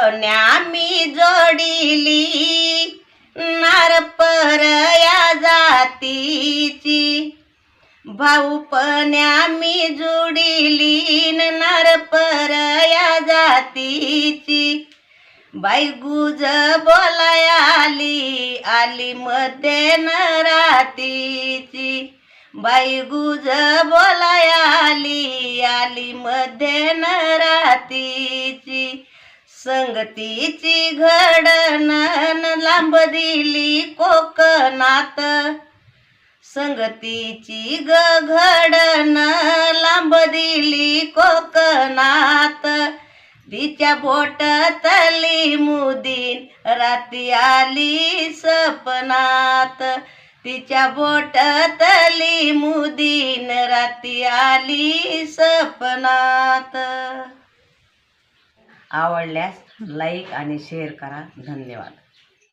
मी जोडिली नारपर या जातीची. भाऊपण्या मी जोडिली नारपरया जातीची. बाई गुज बोलाय आली आली मध्ये नरातीची. बाई गुज बोलाय आली आली मध्ये नरातीची. संगतीची घडण लांब दिली कोकणात. संगतीची ग घडण लांब दिली कोकणात. तिच्या बोट तली मुदीन राती आली सपनात. तिच्या बोट तली मुदीन राती आली सपनात. आवडल्यास लाईक आणि शेअर करा. धन्यवाद.